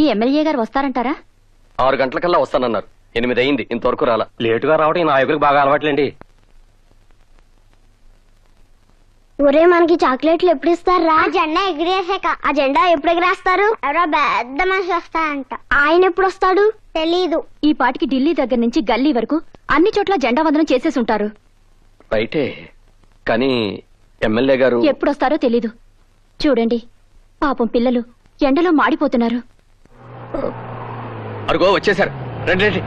ఈ ఎమ్మెల్యే గారు వస్తారంటారా? ఆరు గంటలకల్లా వస్తానన్నారు. ఎనిమిది అయింది. ఇంతవరకు రాలా. లేటుగా రావడం ఈ నాయకుడికి బాగా అలవాట్లేండి. ఒరే మనకి చాక్లెట్లు ఎప్పుడు ఇస్తారా? ఆ జెండా ఎగిరేసాక. ఆ జెండా ఎప్పుడు ఎగిరేస్తారు? ఎవరో పెద్ద మనిషి వస్తాడంట. ఆయన ఎప్పుడు వస్తాడు? తెలీదు. ఈ పాటికి ఢిల్లీ దగ్గర నుంచి గల్లీ వరకు అన్ని చోట్ల జెండా వందనం చేసేసి ఉంటారు రైటే కానీ ఎమ్మెల్యే గారు ఎప్పుడొస్తారో తెలీదు. చూడండి. పాపం పిల్లలు ఎండలో మాడిపోతున్నారు. అరుగో వచ్చేసారు రండి రండి.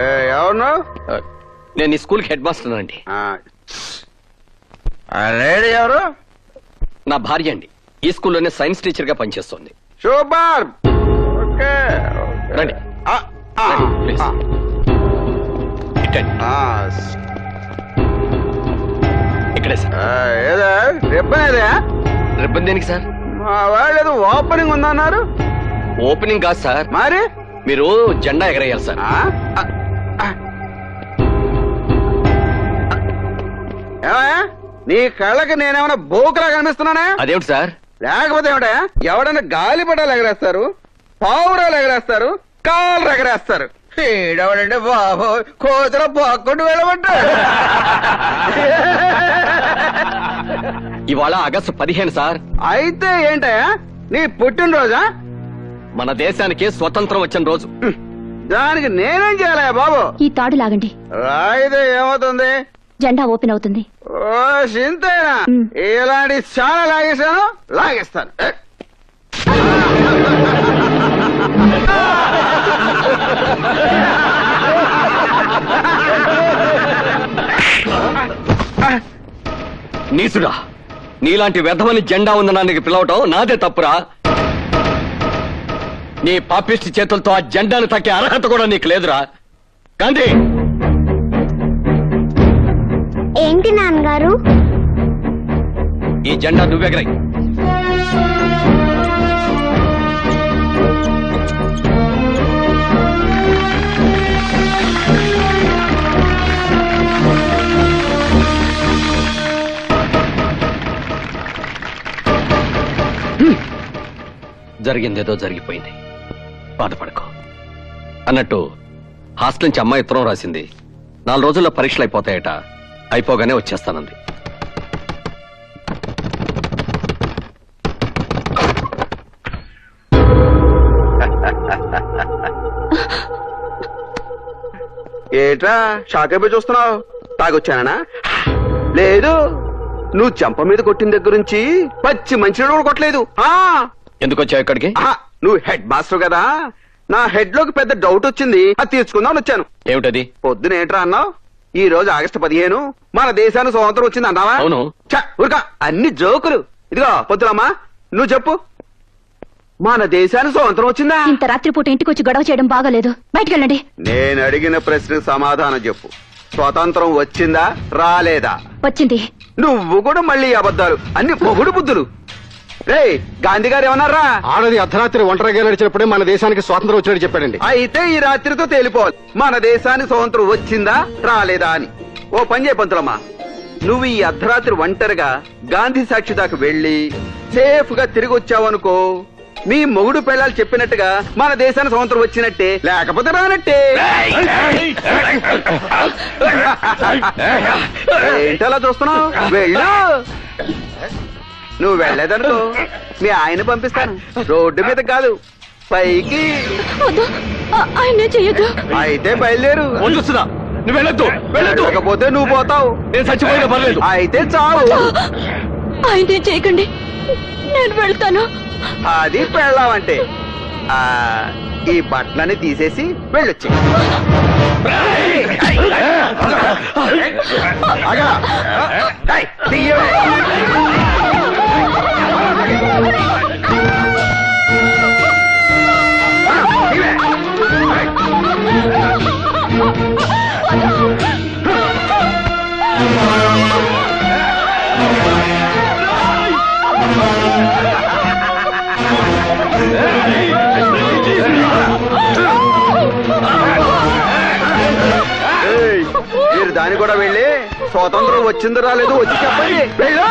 Hey, ఎవరు ఆ, నేను ఈ స్కూల్కి హెడ్ మాస్టర్ అండి. లేడీ ఎవరు? నా భార్య అండి. ఈ స్కూల్లోనే సైన్స్ టీచర్గా పనిచేస్తోంది. సూపర్ ఇట్టండి ఇక్కడే సార్. ఏదా? రిబ్బన్ ఏదా రిబ్బన్ దేనికి సార్? మా వాళ్ళు ఓపెనింగ్ ఉందన్నారు. ఓపెనింగ్ కాదు సార్. మరి? మీరు జెండా ఎగరేయాలి సార్. నీ కళ్ళకి నేనేమైనా బోకులా కనిపిస్తున్నానా? అదేమిటి సార్? లేకపోతే ఏమిటా ఎవడన్నా గాలిపటాలు ఎగరేస్తారు పావురాలు ఎగరేస్తారు కాళ్ళు ఎగరేస్తారు. ఈడవడంటే బాబు కోతుల పోక్కుంటూ వెళ్ళమంటాడు ఇవాళ ఆగస్టు పదిహేను సార్. అయితే ఏంటయ్యా? నీ పుట్టినరోజా? మన దేశానికి స్వతంత్రం వచ్చిన రోజు. దానికి నేనేం చేయాలయ్యా బాబు? ఈ తాడు లాగండి. రాయితే ఏమవుతుంది? జెండా ఓపెన్ అవుతుంది. ఓ సింతేనా. ఇలాంటి చాలా లాగేశాను లాగేస్తాను. నీసుడా నీలాంటి వ్యధమని జెండా ఉందనానికి పిలవటం నాదే తప్పురా. నీ పాపిష్టి చేతులతో ఆ జెండాను తక్కే అర్హత కూడా నీకు లేదురా. గాంధీ! ఏంటి నాన్నగారు? ఈ జెండా నువ్వెగరై జరిగిందేదో జరిగిపోయింది. బాధపడకు. అన్నట్టు హాస్టల్ నుంచి అమ్మాయి ఉత్తరం రాసింది. నాలుగు రోజుల్లో పరీక్షలు అయిపోతాయట. అయిపోగానే వచ్చేస్తానంది. ఏట్రా? షాక్ అయిపోయి చూస్తున్నావు? తాగొచ్చానా? లేదు. నువ్వు చెంప మీద కొట్టిన దగ్గర నుంచి పచ్చి మంచి కూడా కొట్టలేదు. ఆ! ఎందుకు వచ్చావు ఇక్కడికి నువ్వు హెడ్ మాస్టర్ కదా. నా హెడ్లోకి పెద్ద డౌట్ వచ్చింది. అది తీర్చుకుందామని వచ్చాను. ఏమిటది? పొద్దున ఏంట్రా అన్నావు? ఈ రోజు ఆగస్టు పదిహేను. మన దేశానికి స్వాతంత్రం వచ్చింది అన్నావా? అవును. ఛ, ఊరుక అన్ని జోకులు. ఇదిగో పొద్దులమ్మా నువ్వు చెప్పు. మన దేశానికి స్వాతంత్రం వచ్చిందా? ఇంత రాత్రిపూట ఇంటికి వచ్చి గొడవ చేయడం బాగాలేదు. బయటికి వెళ్ళండి నేను అడిగిన ప్రశ్నకు సమాధానం చెప్పు. స్వతంత్రం వచ్చిందా? రాలేదా? వచ్చింది. నువ్వు కూడా మళ్ళీ అబద్ధాలు. అన్ని పొగుడు బుద్ధులు. రే గాంధీ గారు ఏమన్నారా ఆడది అర్ధరాత్రి ఒంటరిగా నడిచినప్పుడే మన దేశానికి స్వాతంత్రం వచ్చినట్టు చెప్పాడండి అయితే ఈ రాత్రితో తేలిపోవాలి మన దేశానికి స్వతంత్రం వచ్చిందా రాలేదా అని ఓ పని చేయ పంతులమ్మా నువ్వు ఈ అర్ధరాత్రి ఒంటరిగా గాంధీ సాక్షి దాకా వెళ్ళి సేఫ్గా తిరిగి వచ్చావనుకో మీ మొగుడు పెళ్ళాలు చెప్పినట్టుగా మన దేశానికి స్వతంత్రం వచ్చినట్టే లేకపోతే రానట్టే ఏంటలా చూస్తున్నావు వెళ్ళు నువ్వు వెళ్ళలేదనుకో మీ ఆయన పంపిస్తాను రోడ్డు మీద కాదు పైకి అయితే బయలుదేరు వదిలిస్తుందా నువ్వు లేకపోతే నువ్వు పోతావు నేను అయితే చావు ఆయన చేయకండి నేను వెళ్తాను అది వెళ్ళావంటే ఈ బట్టలని తీసేసి వెళ్ళొచ్చి Hey! స్వాతంత్రం వచ్చిందో రాలేదు వచ్చి చెప్పండి. వెళ్ళు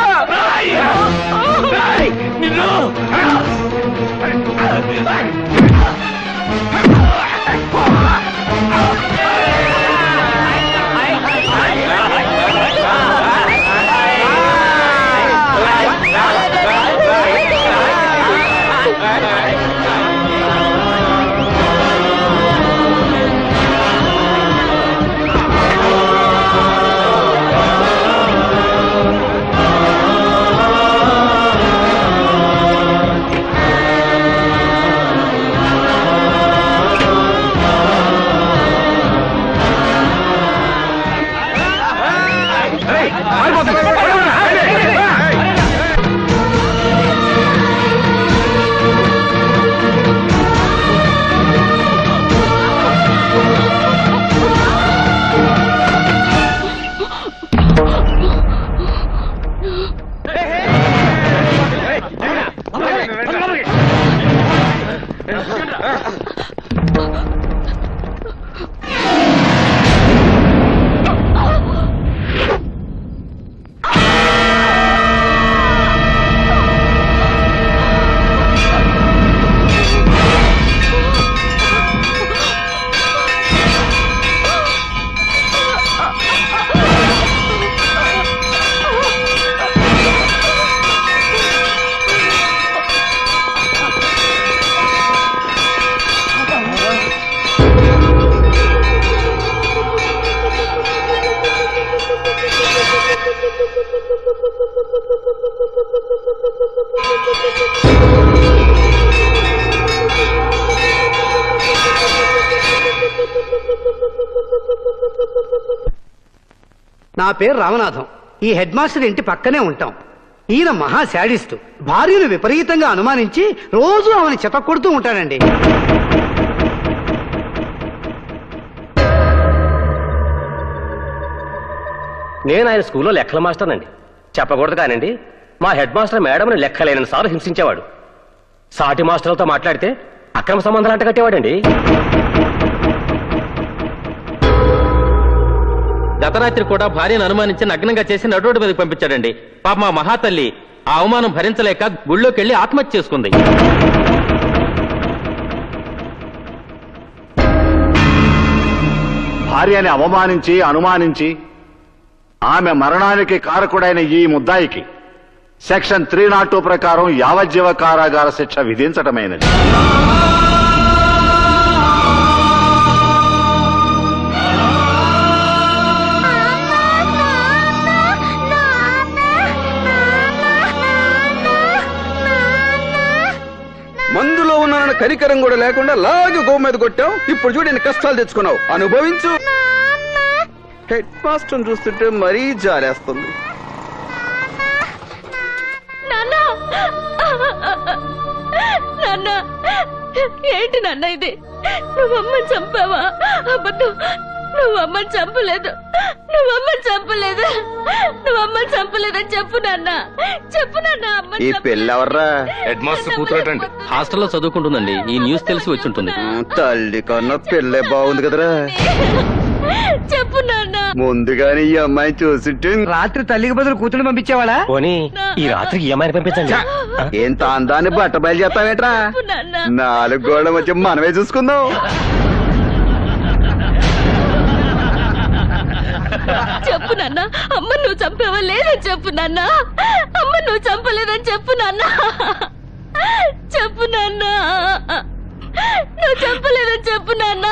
నా పేరు రామనాథం. ఈ హెడ్ మాస్టర్ ఇంటి పక్కనే ఉంటాం. ఈయన మహా శాడిస్టు. భార్యను విపరీతంగా అనుమానించి రోజు ఆమెను చెతకొడుతూ ఉంటాడండి. నేను ఆయన స్కూల్లో లెక్కల మాస్టర్నండి. చెప్పకూడదు కానండి మా హెడ్ మాస్టర్ మేడంని లెక్కలేనని సార్లు హింసించేవాడు. సాటి మాస్టర్లతో మాట్లాడితే అక్రమ సంబంధాలు అంటగట్టేవాడండి గతరాత్రి కూడా భార్యను అనుమానించి నగ్నంగా చేసి నడురోడ్డు మీదకి పంపించాడండి. పాప మా మహాతల్లి ఆ అవమానం భరించలేక గుళ్ళోకి ఆత్మహత్య చేసుకుంది. భార్యని అవమానించి అనుమానించి ఆమె మరణానికి కారకుడైన ఈ ముద్దాయికి సెక్షన్ త్రీ నాట్ టూ ప్రకారం యావజ్జీవ కారాగార శిక్ష విధించటమైనది కనికరం కూడా లేకుండా లాగి గో మీద కొట్టావు. ఇప్పుడు చూడు కష్టాలు తెచ్చుకున్నావు. అనుభవించు. హెడ్ మాస్టర్ చూస్తుంటే మరీ జారేస్తుంది. నాన్న ఏంటి నాన్న ఇది? నువ్వమ్మని చంపావా? అబద్ధం. నువ్వమ్మని చంపలేదు. నువ్వు అమ్మని చంపలేదు? నువ్వు అమ్మని చంపలేదని చెప్పు నాన్న. చెప్పు నాన్న అమ్మని ఈ చంపలేదు. పెళ్ళెవర్రా హెడ్ మాస్టర్ కూతురటండి. హాస్టల్లో చదువుకుంటుందండి. ఈ న్యూస్ తెలిసి వచ్చి ఉంటుంది తల్లి కన్నా పెళ్ళే బాగుంది కదరా. చెప్పు నాన్న. ముందుగానే ఈ అమ్మాయి చూసింటే రాత్రి తల్లికి బదులు కూతురు పంపించేవాడా? పోనీ ఈ రాత్రికి ఈ అమ్మాయిని పంపించండి. ఎంత అందాన్ని బట్ట బయలు చేస్తావేట్రా చెప్పు నాన్న. నాలుగు గోడల మధ్య మనమే చూసుకుందాం. చెప్పు నాన్న. అమ్మ నువ్వు చంపావా? చెప్పు నాన్న. అమ్మ నువ్వు చంపలేదని చెప్పు నాన్న. చెప్పు నాన్న. నువ్వు చంపలేదని చెప్పు నాన్న.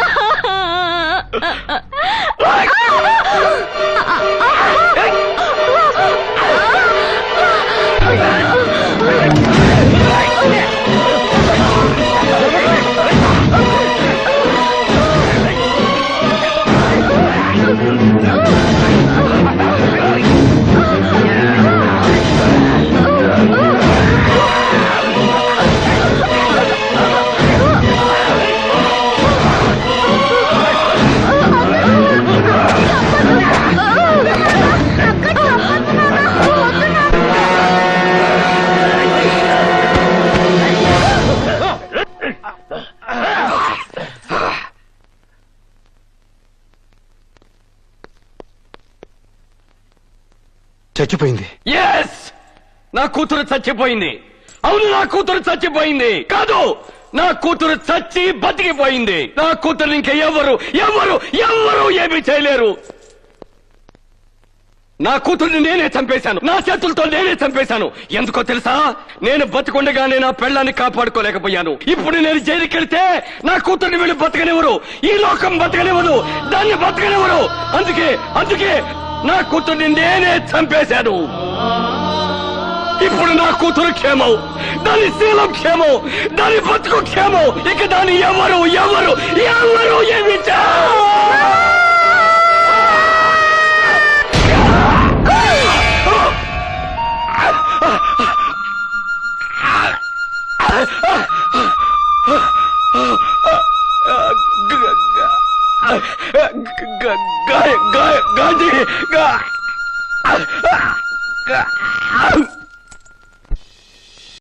Oh, చచ్చిపోయింది. ఎస్ నా కూతురు చచ్చిపోయింది. అవును నా కూతురు చచ్చిపోయింది. కాదు నా కూతురు చచ్చి బతికిపోయింది. నా కూతురు ఇంక ఎవరు ఎవరు ఎవరు ఏమీ చేయలేరు. నా కూతుర్ని నేనే చంపేశాను. నా చేతులతో నేనే చంపేశాను. ఎందుకో తెలుసా? నేను బతికుండగానే నా పెళ్ళాన్ని కాపాడుకోలేకపోయాను. ఇప్పుడు నేను జైలుకి వెళ్తే నా కూతుర్ని వీళ్ళు బతకనివ్వరు. ఈ లోకం బతకనివ్వరు దాన్ని బతకనివ్వరు. అందుకే అందుకే నా కూతుర్ని నేనే చంపేశాను. ఇప్పుడు నా కూతురు క్షేమం దాని శీలం క్షేమం దాని బతుకు క్షేమం. ఇక దాని ఎవరు ఎవరు ఎవరు ఏమిటా